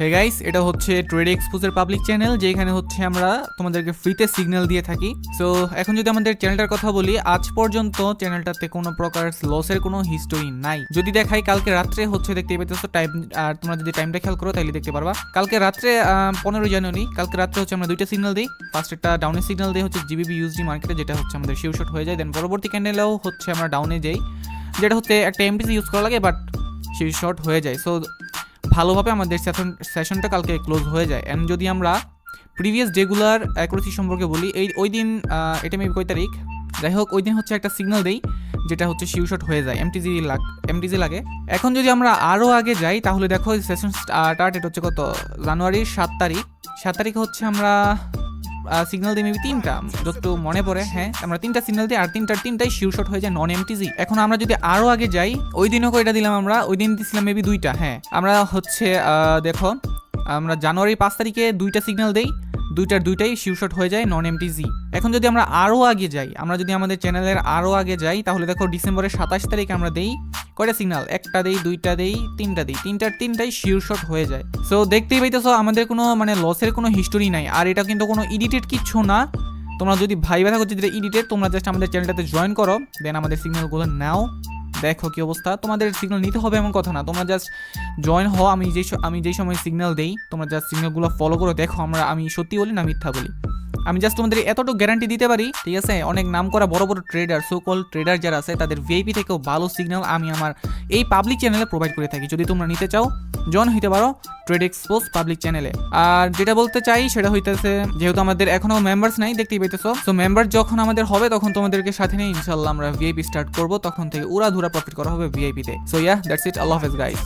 Hey guys এটা হচ্ছে trade এক্সপোজের public channel যেখানে হচ্ছে আমরা তোমাদেরকে ফ্রিতে সিগন্যাল দিয়ে থাকি। সো এখন যদি আমাদের চ্যানেলটার কথা বলি, আজ পর্যন্ত চ্যানেলটাতে কোনো প্রকার লসের কোনো হিস্টোরি নাই। যদি দেখাই কালকে রাত্রে হচ্ছে দেখতে পেতেছো টাইম আর তোমরা যদি টাইমটা খেয়াল করো তাহলে দেখতে পারবা। কালকে রাত্রে পনেরোই জানুয়ারি, কালকে রাত্রে হচ্ছে আমরা দুইটা সিগন্যাল দিই। ফার্স্ট একটা ডাউনের সিগন্যাল দিই হচ্ছে জিবিবি ইউএসডি মার্কেটে যেটা হচ্ছে আমাদের শিউ শট হয়ে যায়। দেন পরবর্তী ক্যান্ডেলেও হচ্ছে আমরা ডাউনে যাই, যেটা হচ্ছে একটা এমপিসি ইউজ করা লাগে বাট শিউ শট হয়ে যায়। সো ভালোভাবে আমাদের সেশন সেশনটা কালকে ক্লোজ হয়ে যায়। অ্যান্ড যদি আমরা প্রিভিয়াস ডেগুলার অ্যাকুরেসি সম্পর্কে বলি, এই, ওই দিন এটা মেবি কয় তারিখ? যাই হোক, ওই দিন হচ্ছে একটা সিগন্যাল দেই, যেটা হচ্ছে শিউশট হয়ে যায় এমটিজি লাগ এমটিজি লাগে। এখন যদি আমরা আরও আগে যাই, তাহলে দেখো সেশন স্টার্ট এটা হচ্ছে কত? জানুয়ারির সাত তারিখ। সাত তারিখ হচ্ছে আমরা সিগন্যাল দিয়ে মেবি তিনটা। যত মনে পড়ে হ্যাঁ আমরা তিনটা সিগন্যাল দিই আর তিনটার তিনটাই শিউশট হয়ে যায় নন এমটিজি এখন আমরা যদি আরও আগে যাই, ওই দিনও কয়টা দিলাম আমরা? ওই দিন দিছিলাম মেবি দুইটা হ্যাঁ। আমরা হচ্ছে দেখো, আমরা জানুয়ারির পাঁচ তারিখে দুইটা সিগন্যাল দেই, দুইটার দুইটাই শিউশট হয়ে যায় নন এমটিজি এখন যদি আমরা আরও আগে যাই, আমরা যদি আমাদের চ্যানেলের আরও আগে যাই, তাহলে দেখো ডিসেম্বরের সাতাশ তারিখে আমরা দেই কয়টা সিগনাল একটা দেই, দুইটা দেই, তিনটা দেই। তিনটার তিনটাই শিউরশট হয়ে যায়। সো দেখতেই পাইতেছো, আমাদের কোনো মানে লসের কোনো হিস্টোরি নাই। আর এটা কিন্তু কোনো এডিটেড কিচ্ছু না। তোমরা যদি ভাইবা থাকো যেটা এডিটেড তোমরা জাস্ট আমাদের চ্যানেলটাতে জয়েন করো। দেন আমাদের সিগন্যালগুলো নাও। দেখো কি অবস্থা। তোমাদের সিগন্যাল নিতে হবে এমন কথা না। তোমরা জাস্ট জয়েন হও। আমি যেই আমি যেই সময় সিগন্যাল দেই, তোমরা জাস্ট সিগন্যালগুলো ফলো করো। দেখো আমরা, আমি সত্যি বলি না মিথ্যা বলি। আমি জাস্ট তোমাদের এতটুকু গ্যারান্টি দিতে পারি, ঠিক আছে? অনেক নাম করা বড় বড় ট্রেডার সো কল ট্রেডার যারা আছে, তাদের ভিআইপি থেকেও ভালো সিগন্যাল আমি আমার এই পাবলিক চ্যানেলে প্রোভাইড করে থাকি। যদি তোমরা নিতে চাও জয়েন হইতে পারো ট্রেড এক্সপোজ পাবলিক চ্যানেলে আর যেটা বলতে চাই, সেটা হইতেছে, যেহেতু আমাদের এখনও মেম্বার্স নাই, দেখতেই পাইতেছো। তো মেম্বার যখন আমাদের হবে, তখন তোমাদেরকে সাথে নিয়ে ইনশাল্লাহ আমরা ভিআইপি স্টার্ট করব। তখন থেকে উড়া ধুরা প্রফিট করা হবে ভিআইপিতে সো ইয়া দ্যাটস ইট আল্লাহ হাফেজ গাইস